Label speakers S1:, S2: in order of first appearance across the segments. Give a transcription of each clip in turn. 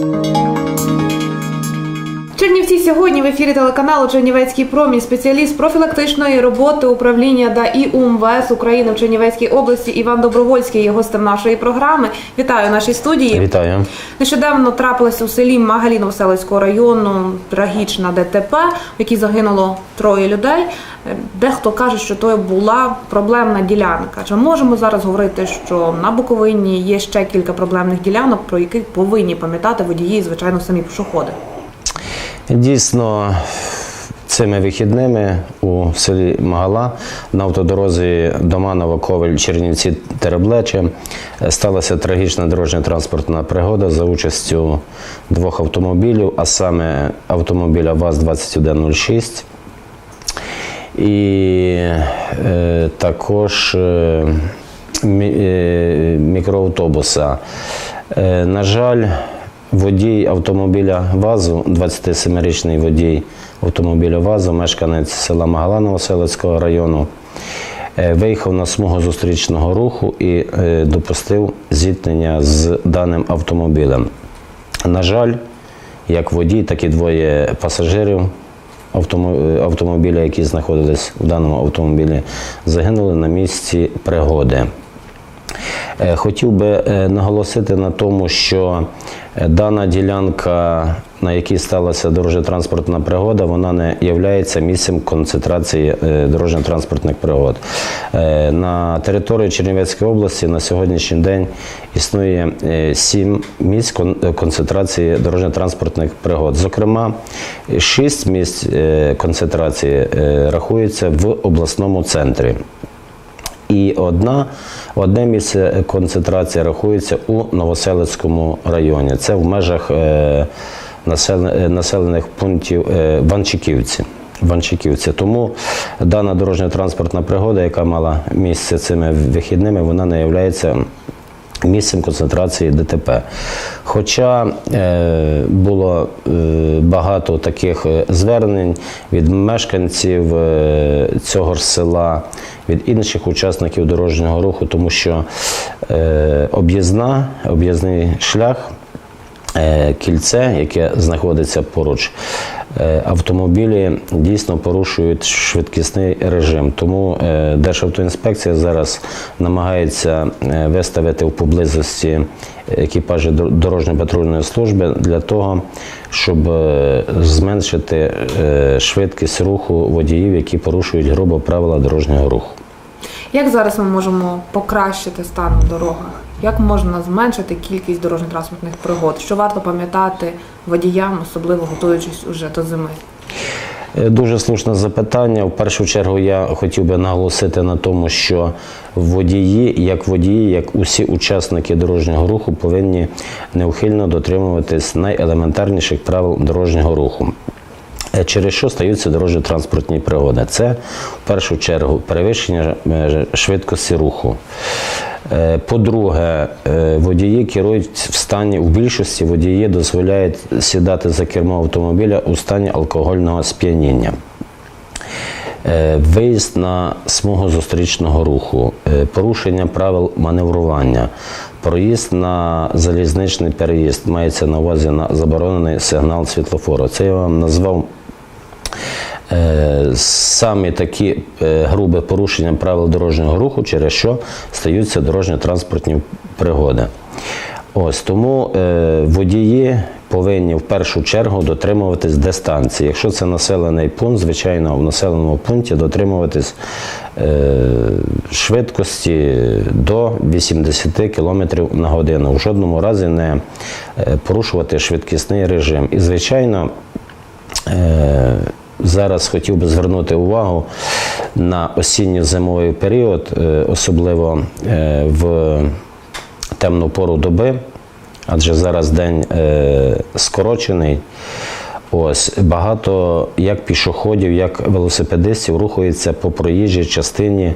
S1: Чернівці сьогодні в ефірі телеканалу Чернівецький промінь спеціаліст профілактичної роботи управління ДАІ УМВС України в Чернівецькій області Іван Добровольський є гостем нашої програми. Вітаю в нашій студії.
S2: Вітаю.
S1: Нещодавно трапилася у селі Магаліно Селицького району трагічна ДТП, в якій загинуло троє людей. Дехто каже, що то була проблемна ділянка. Чи можемо зараз говорити, що на Буковині є ще кілька проблемних ділянок, про які повинні пам'ятати водії, і, звичайно, самі пішоходи?
S2: Дійсно, цими вихідними у селі Магала на автодорозі Доманова Ковель Чернівці Тереблече сталася трагічна дорожня транспортна пригода за участю двох автомобілів, а саме автомобіля ВАЗ-2106 і е, також е, е, мікроавтобуса. Е, на жаль, водій автомобіля ВАЗу, 27-річний водій автомобіля ВАЗу, мешканець села Магаланово Селицького району, е, виїхав на смугу зустрічного руху і е, допустив зіткнення з даним автомобілем. На жаль, як водій, так і двоє пасажирів автомобіля, які знаходились в даному автомобілі, загинули на місці пригоди. Е, Хотів би е, наголосити на тому, що е, дана ділянка, на якій сталася дорожньо-транспортна пригода, вона не є місцем концентрації дорожньо-транспортних пригод. На території Чернівецької області на сьогоднішній день існує сім місць концентрації дорожньо-транспортних пригод. Зокрема, шість місць концентрації рахується в обласному центрі. І одна, одне місце концентрації рахується у Новоселицькому районі. Це в межах е, е, населених пунктів е, Ванчиківці. Ванчиківці. Тому дана дорожньо-транспортна пригода, яка мала місце цими вихідними, вона не є місцем концентрації ДТП. Хоча е, було е, багато таких е, звернень від мешканців е, цього ж села, від інших учасників дорожнього руху, тому що е, об'їзна, об'їзний шлях е, кільце, яке знаходиться поруч, автомобілі дійсно порушують швидкісний режим. Тому е, Державтоінспекція зараз намагається е, виставити в поблизості екіпажі дор- дорожньо-патрульної служби для того, щоб е, зменшити е, швидкість руху водіїв, які порушують грубо правила дорожнього руху.
S1: Як зараз ми можемо покращити стан на дорогах? Як можна зменшити кількість дорожньо-транспортних пригод? Що варто пам'ятати водіям, особливо готуючись уже до зими?
S2: Е, Дуже слушне запитання. В першу чергу я хотів би наголосити на тому, що водії, як водії, як усі учасники дорожнього руху, повинні неухильно дотримуватись найелементарніших правил дорожнього руху. Е, Через що стаються дорожньо-транспортні пригоди? Це в першу чергу перевищення е, швидкості руху. Е, По-друге, водії керують в стані, в більшості водії дозволяють сідати за кермо автомобіля у стані алкогольного сп'яніння. Виїзд на смугу зустрічного руху, порушення правил маневрування, проїзд на залізничний переїзд мається на увазі на заборонений сигнал світлофору. Це я вам назвав е, самі такі е, грубі порушення правил дорожнього руху, через що стаються дорожньо-транспортні пригоди. Ось тому е, водії повинні в першу чергу дотримуватись дистанції. Якщо це населений пункт, звичайно, в населеному пункті дотримуватись швидкості до 80 км на годину. В жодному разі не порушувати швидкісний режим. І, звичайно, Зараз хотів би звернути увагу на осінньо-зимовий період, е, особливо е, в темну пору доби, адже зараз день е, скорочений. Ось багато як пішоходів, як велосипедистів рухаються по проїжджій частині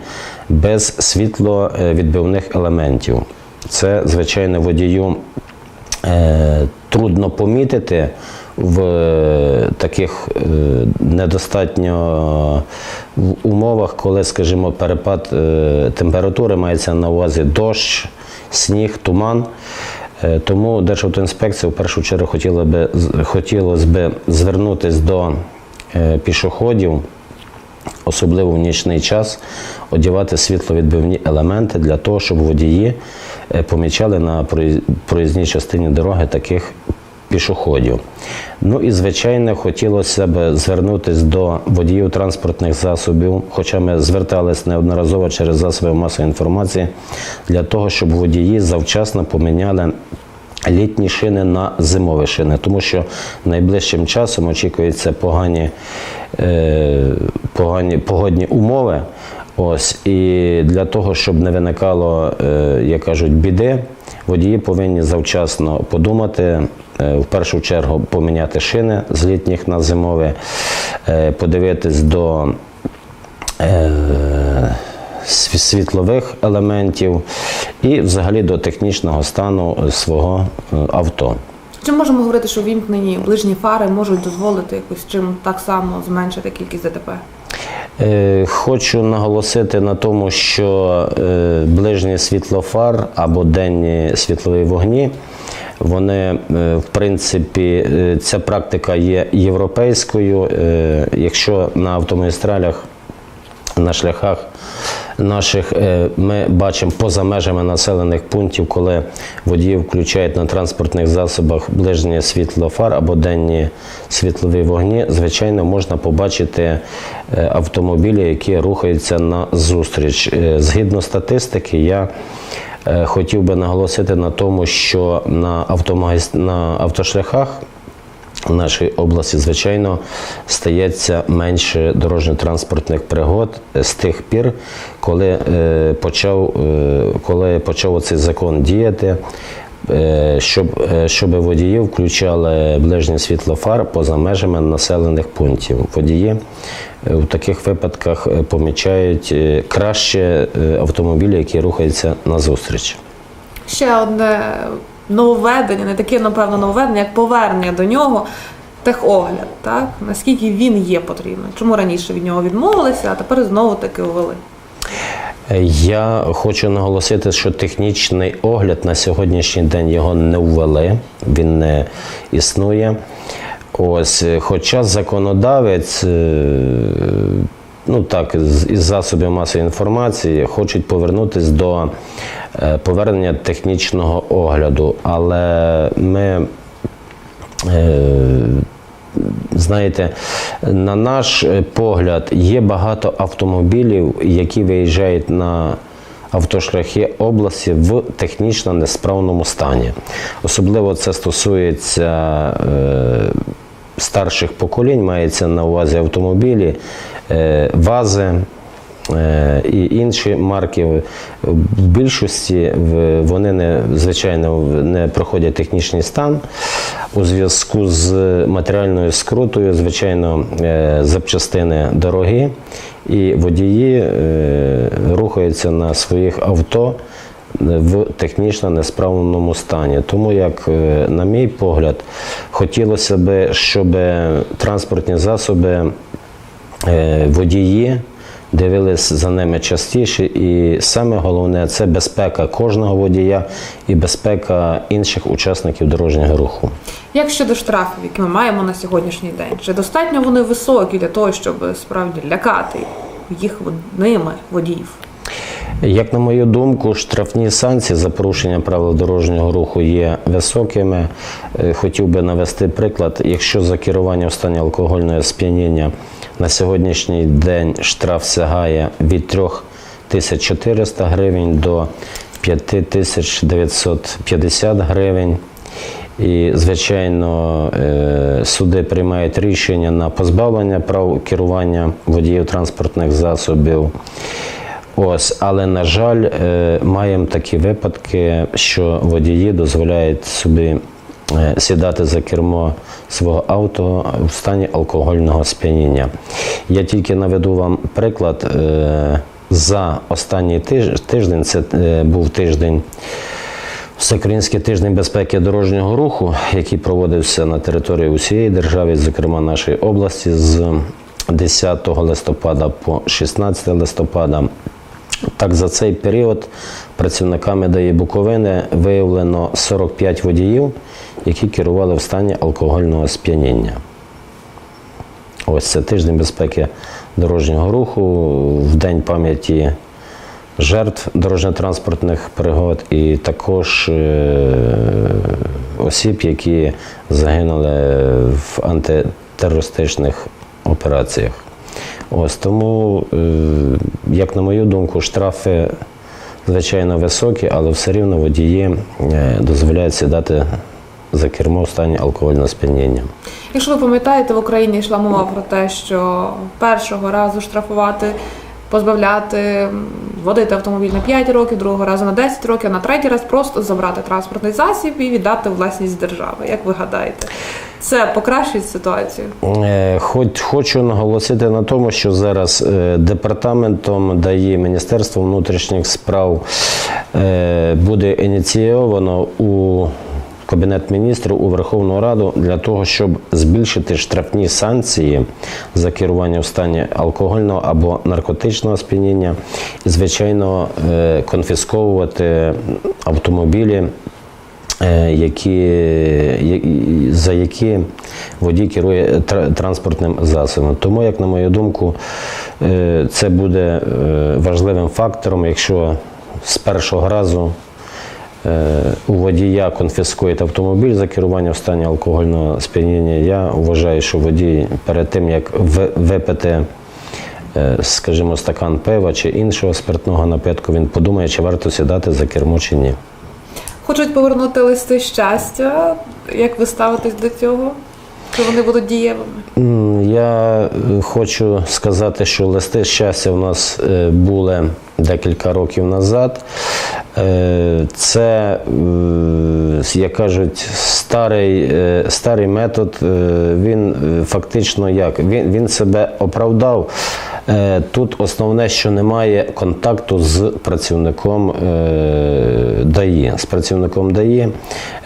S2: без світловідбивних елементів. Це, звичайно, водію трудно помітити в е, таких е, недостатньо умовах, коли, скажімо, перепад е, температури мається на увазі дощ, сніг, туман. Тому Державтоінспекція в першу чергу хотіла би, хотілося б звернутися до пішоходів, особливо в нічний час, одягати світловідбивні елементи для того, щоб водії помічали на проїзній частині дороги таких пішоходів. Ну і звичайно, хотілося б звернутися до водіїв транспортних засобів, хоча ми звертались неодноразово через засоби масової інформації, для того, щоб водії завчасно поміняли літні шини на зимові шини, тому що найближчим часом очікуються погані, е, погані погодні умови. Ось і для того, щоб не виникало, е, як кажуть, біди, водії повинні завчасно подумати. Е, В першу чергу поміняти шини з літніх на зимові, е, подивитись до е, світлових елементів і взагалі до технічного стану свого авто.
S1: Чи можемо говорити, що вімкнені ближні фари можуть дозволити якось чим так само зменшити кількість ДТП?
S2: Хочу наголосити на тому, що ближній світлофар або денні світлові вогні, вони, е, в принципі, е, ця практика є європейською. Е, Якщо на автомагістралях на шляхах наших ми бачимо поза межами населених пунктів, коли водії включають на транспортних засобах ближнє світло фар або денні світлові вогні, звичайно, можна побачити автомобілі, які рухаються на зустріч. Згідно статистики, я хотів би наголосити на тому, що на, автомагіс... на автошляхах в нашій області, звичайно, стається менше дорожньо-транспортних пригод з тих пір, коли е, почав, е, коли почав цей закон діяти. Е, Щоб, е, щоб водії включали ближнє світло фар поза межами населених пунктів. Водії е, в таких випадках е, помічають е, краще е, автомобілі, які рухаються назустріч.
S1: Ще одне нововведення, не таке, напевно, нововведення, як повернення до нього. Техогляд, так наскільки він є потрібним? Чому раніше від нього відмовилися, а тепер знову таки ввели?
S2: Я хочу наголосити, що технічний огляд на сьогоднішній день його не ввели, він не існує. Ось, е, хоча законодавець, е, ну так, із засобів масової інформації хочуть повернутися до е, повернення технічного огляду, але ми. Знаєте, на наш е, погляд, є багато автомобілів, які виїжджають на автошляхи області в технічно несправному стані. Особливо це стосується е, старших поколінь, мається на увазі автомобілі, е, вази. Е, І інші марки в більшості вони не звичайно не проходять технічний стан у зв'язку з матеріальною скрутою. Звичайно, е, запчастини дорогі, і водії е, рухаються на своїх авто в технічно несправному стані. Тому, як е, на мій погляд, хотілося б, щоб транспортні засоби е, водії дивились за ними частіше, і саме головне це безпека кожного водія і безпека інших учасників дорожнього руху.
S1: Як щодо штрафів, які ми маємо на сьогоднішній день, чи достатньо вони високі для того, щоб справді лякати їх ними водіїв?
S2: Як на мою думку, штрафні санкції за порушення правил дорожнього руху є високими. Е, Хотів би навести приклад, якщо за керування в стані алкогольного сп'яніння на сьогоднішній день штраф сягає від 3400 гривень до 5950 гривень. І, звичайно, е, суди приймають рішення на позбавлення прав керування водіїв транспортних засобів. Ось, але на жаль, е, маємо такі випадки, що водії дозволяють собі е, сідати за кермо свого авто в стані алкогольного сп'яніння. Я тільки наведу вам приклад. е, За останній тиждень, це був тиждень. Всеукраїнський тиждень безпеки дорожнього руху, який проводився на території усієї держави, зокрема нашої області, з 10 листопада по 16 листопада. Так, за цей період працівниками ДАІ Буковини виявлено 45 водіїв, які керували в стані алкогольного сп'яніння. Ось це тиждень безпеки дорожнього руху в день пам'яті жертв дорожньо-транспортних пригод і також е, осіб, які загинули в антитерористичних операціях. Ось тому, е, як на мою думку, штрафи звичайно високі, але все рівно водії е, дозволяють сідати за кермо в стані алкогольного сп'яніння.
S1: Якщо ви пам'ятаєте, в Україні йшла мова про те, що першого разу штрафувати, позбавляти, водити автомобіль на 5 років, другого разу на 10 років, а на третій раз просто забрати транспортний засіб і віддати власність держави. Як ви гадаєте, це покращить ситуацію?
S2: Е, Хоч хочу наголосити на тому, що зараз е, департаментом дає Міністерство внутрішніх справ е, буде ініційовано у Кабінет міністрів у Верховну Раду для того, щоб збільшити штрафні санкції за керування в стані алкогольного або наркотичного сп'яніння і, звичайно, е, конфісковувати автомобілі е, які, за які водій керує транспортним засобом. Тому, як на мою думку, е, це буде важливим фактором, якщо з першого разу у водія конфіскують автомобіль за керування в стані алкогольного сп'яніння, я вважаю, що водій перед тим, як ви- випити е, скажімо, стакан пива чи іншого спиртного напитку, він подумає, чи варто сідати за кермо чи ні.
S1: Хочуть повернути листи щастя. Як ви ставитесь до цього? Чи вони будуть дієвими?
S2: Я е, хочу сказати, що листи щастя у нас е, були декілька років назад. Е, Це, е, як кажуть, старий, е, старий метод. Він фактично як? Він, він себе оправдав. Тут основне, що немає контакту з працівником ДАІ. З працівником ДАІ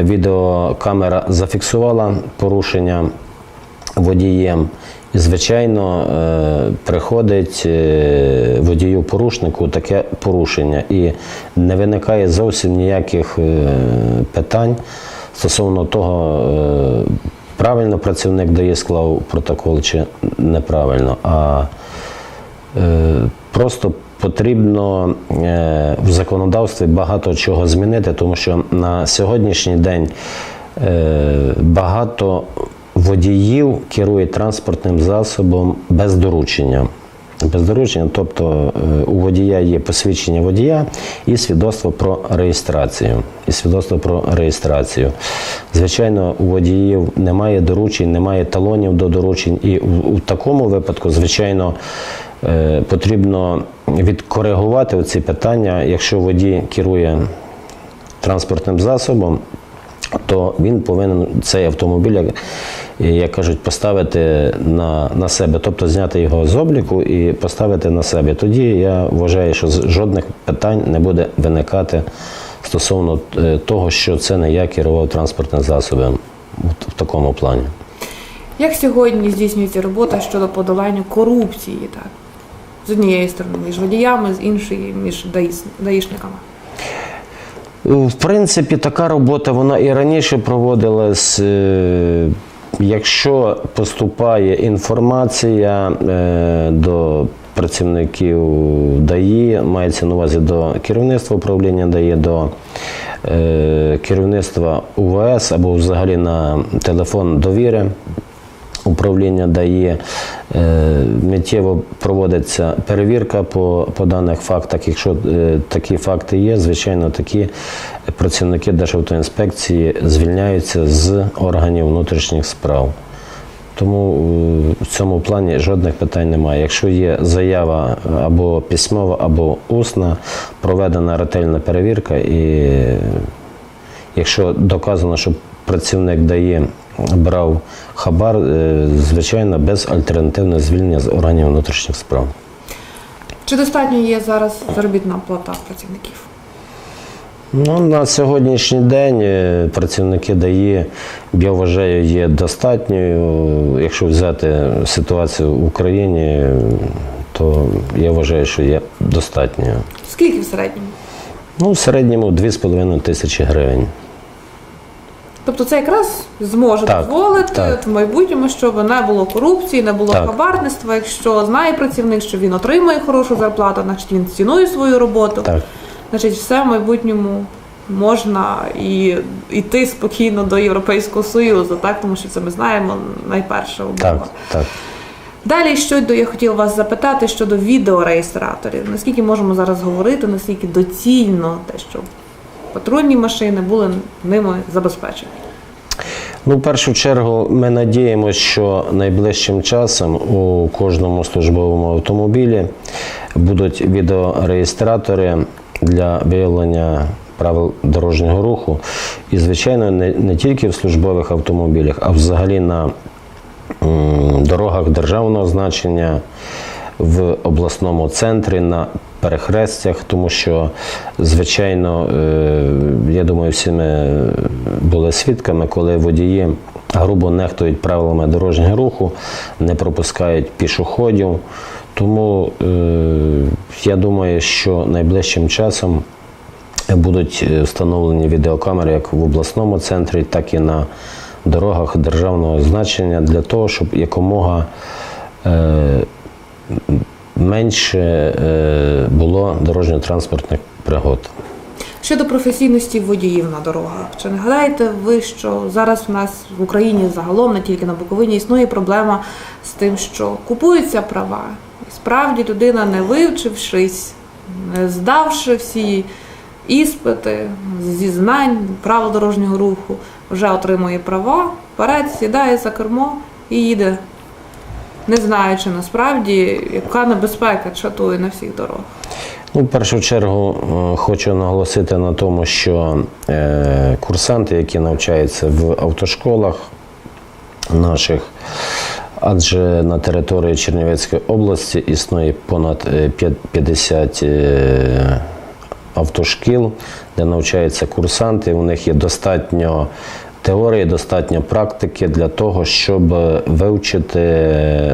S2: відеокамера зафіксувала порушення водієм. І, звичайно, е, приходить е, водію-порушнику таке порушення, і не виникає зовсім ніяких е, питань стосовно того, правильно працівник дає склав протокол чи неправильно. А Просто потрібно в законодавстві багато чого змінити, тому що на сьогоднішній день багато водіїв керують транспортним засобом без доручення. Без доручення, тобто е, у водія є посвідчення водія і свідоцтво про реєстрацію. І свідоцтво про реєстрацію. Звичайно, у водіїв немає доручень, немає талонів до доручень, і у такому випадку, звичайно, е, потрібно відкоригувати ці питання, якщо водій керує транспортним засобом, то він повинен цей автомобіль, як, кажуть, поставити на, на себе, тобто зняти його з обліку і поставити на себе. Тоді я вважаю, що жодних питань не буде виникати стосовно е, того, що це не я керував транспортним засобом в такому плані.
S1: Як сьогодні здійснюється робота щодо подолання корупції, так? З однієї сторони між водіями, з іншої між даїшниками.
S2: В принципі, така робота вона і раніше проводилась. Е, Якщо поступає інформація е, до працівників ДАІ, мається на увазі до керівництва управління ДАІ, до е, керівництва УВС або взагалі на телефон довіри управління дає е, миттєво проводиться перевірка по, по даних фактах. Якщо е, такі факти є, звичайно, такі працівники Державтоінспекції звільняються з органів внутрішніх справ. Тому е, в цьому плані жодних питань немає. Якщо є заява або письмова, або усна, проведена ретельна перевірка, і якщо доказано, що працівник дає брав хабар, е, звичайно, без альтернативного звільнення з органів внутрішніх справ.
S1: Чи достатньо є зараз заробітна плата працівників?
S2: Ну, на сьогоднішній день е, працівники ДАІ, я вважаю, є достатньою. Якщо взяти ситуацію в Україні, то я вважаю, що є достатньою.
S1: Скільки в середньому?
S2: Ну, в середньому 2,5 тисячі гривень.
S1: Тобто це якраз зможе
S2: Так,
S1: дозволити
S2: так.
S1: в майбутньому, щоб не було корупції, не було
S2: Так.
S1: хабарництва. Якщо знає працівник, що він отримує хорошу зарплату, значить він цінує свою роботу.
S2: Так.
S1: Значить, все в майбутньому можна і йти спокійно до Європейського Союзу, так тому що це ми знаємо найперша умова.
S2: Так, так.
S1: Далі щодо я хотіла вас запитати щодо відеореєстраторів. Наскільки можемо зараз говорити, наскільки доцільно те, що патрульні машини були ними забезпечені?
S2: Ну, в першу чергу, ми надіємося, що найближчим часом у кожному службовому автомобілі будуть відеореєстратори для виявлення правил дорожнього руху. І, звичайно, не, не тільки в службових автомобілях, а взагалі на м, дорогах державного значення, в обласному центрі, на перехрестях, тому що, звичайно, е, я думаю, всі ми були свідками, коли водії грубо нехтують правилами дорожнього руху, не пропускають пішоходів. Тому е, я думаю, що найближчим часом будуть е, встановлені відеокамери як в обласному центрі, так і на дорогах державного значення для того, щоб якомога менше е, було дорожньо-транспортних пригод.
S1: Щодо професійності водіїв на дорогах, чи не гадаєте ви, що зараз в нас в Україні загалом, не тільки на Буковині, існує проблема з тим, що купуються права, і справді людина, не вивчившись, не здавши всі іспити зі знань, правил дорожнього руху, вже отримує права, вперед сідає за кермо і їде, не знаючи насправді, яка небезпека чатує на всіх дорогах.
S2: Ну, в першу чергу е, хочу наголосити на тому, що е, курсанти, які навчаються в автошколах наших, адже на території Чернівецької області існує понад е, 50 е, автошкіл, де навчаються курсанти. У них є достатньо теорії, достатньо практики для того, щоб вивчити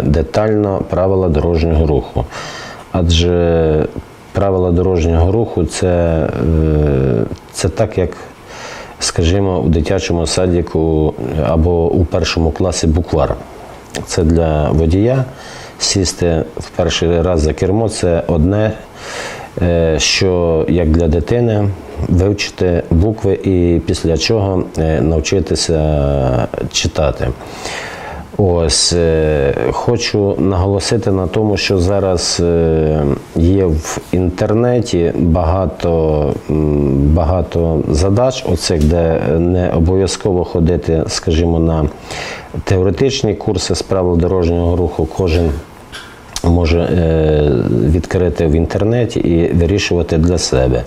S2: детально правила дорожнього руху. Адже правила дорожнього руху це, е, це так, як, скажімо, у дитячому садіку або у першому класі буквар. Це для водія сісти в перший раз за кермо це одне, е, що як для дитини вивчити букви і після чого е, навчитися читати. Ось е, хочу наголосити на тому, що зараз е, є в інтернеті багато, багато задач, оцих, де не обов'язково ходити, скажімо, на теоретичні курси з правил дорожнього руху. Кожен може відкрити в інтернеті і вирішувати для себе.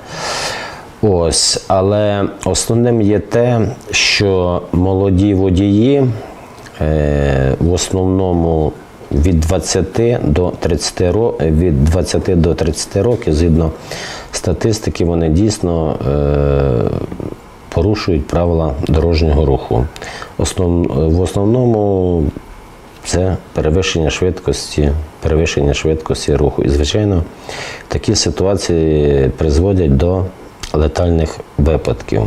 S2: Ось, але основним є те, що молоді водії е, в основному від 20 до 30 ро- від 20 до 30 років, згідно статистики, вони дійсно е, порушують правила дорожнього руху. Основ, в основному це перевищення швидкості, перевищення швидкості руху. І, звичайно, такі ситуації призводять до летальних випадків.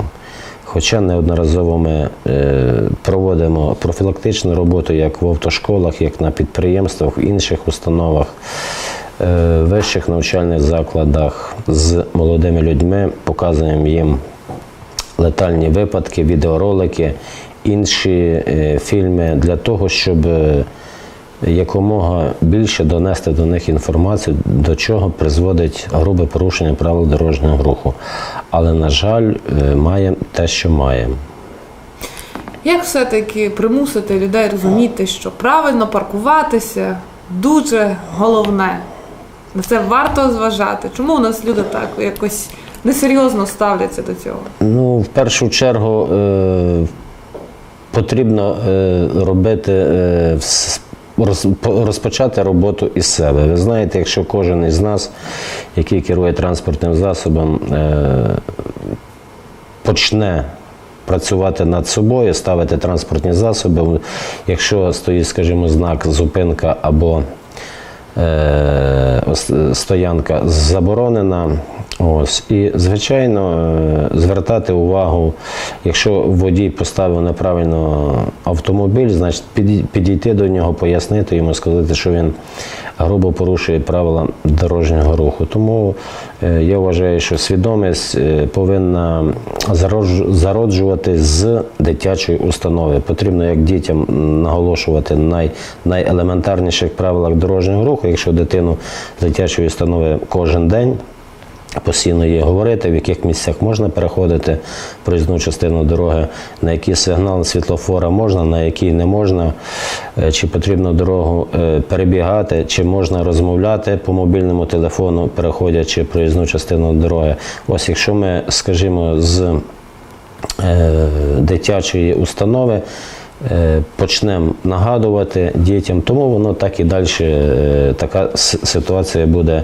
S2: Хоча неодноразово ми е, проводимо профілактичну роботу як в автошколах, як на підприємствах, в інших установах, е, вищих навчальних закладах з молодими людьми, показуємо їм летальні випадки, відеоролики, інші е, фільми для того, щоб якомога більше донести до них інформацію, до чого призводить грубе порушення правил дорожнього руху. Але, на жаль, е, маємо те, що маємо.
S1: Як все-таки примусити людей розуміти, що правильно паркуватися дуже головне? На це варто зважати. Чому у нас люди так якось несерйозно ставляться до цього?
S2: Ну, в першу чергу е, потрібно е, робити е, розпочати роботу із себе. Ви знаєте, якщо кожен із нас, який керує транспортним засобом, е, почне працювати над собою, ставити транспортні засоби, якщо стоїть, скажімо, знак зупинка або е, стоянка заборонена, Ось і звичайно е, звертати увагу, якщо водій поставив неправильно автомобіль, значить підійти до нього, пояснити йому, сказати, що він грубо порушує правила дорожнього руху. Тому е, я вважаю, що свідомість е, повинна зародж- зароджуватись з дитячої установи. Потрібно як дітям наголошувати на най, найелементарніших правилах дорожнього руху, якщо дитину з дитячої установи кожен день. Постійно їй говорити, в яких місцях можна переходити проїзну частину дороги, на який сигнал світлофора можна, на який не можна, е, чи потрібно дорогу е, перебігати, чи можна розмовляти по мобільному телефону, переходячи проїзну частину дороги. Ось якщо ми, скажімо, з е, дитячої установи. Почнемо нагадувати дітям, тому воно так і далі, така ситуація буде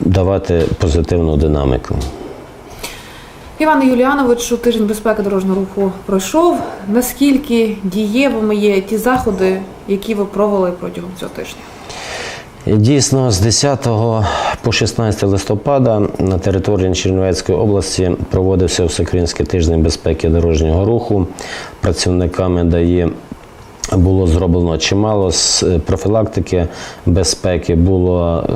S2: давати позитивну динаміку.
S1: Іване Юліановичу, тиждень безпеки дорожнього руху пройшов. Наскільки дієвими є ті заходи, які ви провели протягом цього тижня?
S2: Дійсно, з 10 по 16 листопада на території Чернівецької області проводився Всеукраїнський тиждень безпеки дорожнього руху. Працівниками ДАІ було зроблено чимало з профілактики безпеки, було е,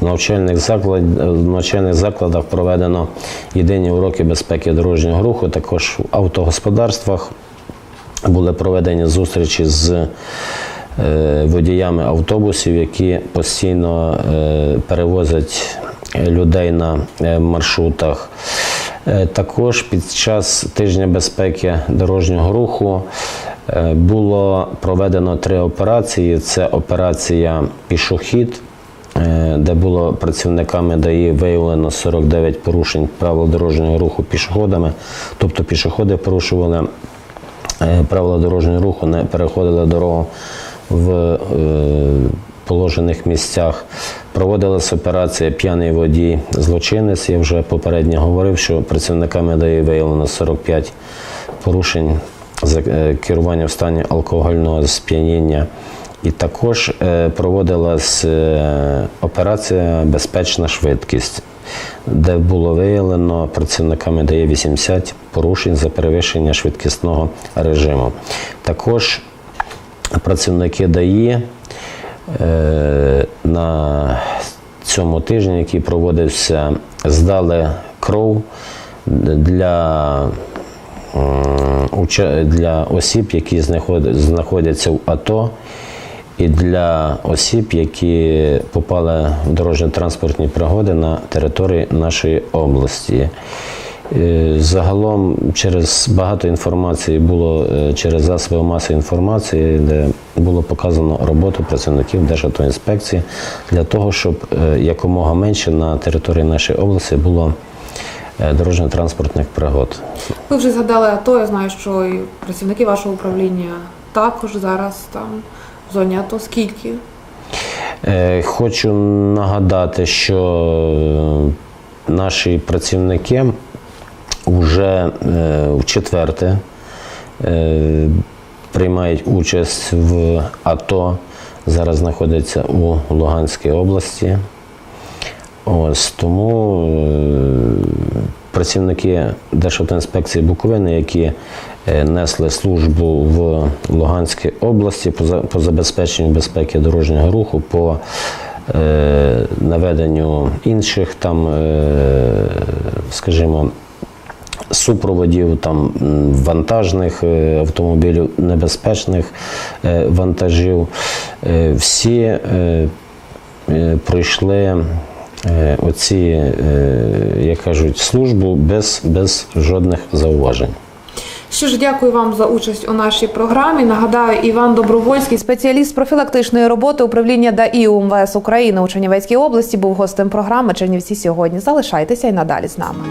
S2: в навчальних, заклад, в навчальних закладах проведено єдині уроки безпеки дорожнього руху, також в автогосподарствах були проведені зустрічі з е, водіями автобусів, які постійно е, перевозять людей на е, маршрутах. Також під час тижня безпеки дорожнього руху було проведено три операції: це операція Пішохід. Е, Де було працівниками ДАІ виявлено 49 порушень правил дорожнього руху пішоходами, тобто пішоходи порушували е, правила дорожнього руху, не переходили дорогу в е, положених місцях. Проводилася операція П'яний водій злочинець. Я вже попередньо говорив, що працівниками ДАІ виявлено 45 порушень за керування в стані алкогольного сп'яніння. І також е, проводилась е, операція Безпечна швидкість, де було виявлено працівниками ДАІ 80 порушень за перевищення швидкісного режиму. Також працівники ДАІ е, на цьому тижні, який проводився, здали кров для для осіб, які знаходяться в АТО, і для осіб, які попали в дорожньо-транспортні пригоди на території нашої області. Е, Загалом через багато інформації було е, через засоби масової інформації, де було показано роботу працівників Державтоінспекції для того, щоб е, якомога менше на території нашої області було дорожньо-транспортних пригод.
S1: Ви вже згадали АТО. Я знаю, що і працівники вашого управління також зараз там АТО. Скільки?
S2: Е, Хочу нагадати, що е, наші працівники вже е, в четверте приймають участь в АТО. Зараз знаходяться у Луганській області. Ось тому працівники Державтоінспекції Буковини, які несли службу в Луганській області по за- по забезпеченню безпеки дорожнього руху, по е, наведенню інших там, е, скажімо, супроводів там вантажних е, автомобілів, небезпечних е, вантажів. Е, Всі е, е, пройшли е, оці, е, як кажуть, службу без, без жодних зауважень.
S1: Що ж, дякую вам за участь у нашій програмі. Нагадаю, Іван Добровольський, спеціаліст профілактичної роботи управління ДАІ УМВС України у Чернівецькій області, був гостем програми Чернівці сьогодні. Залишайтеся і надалі з нами.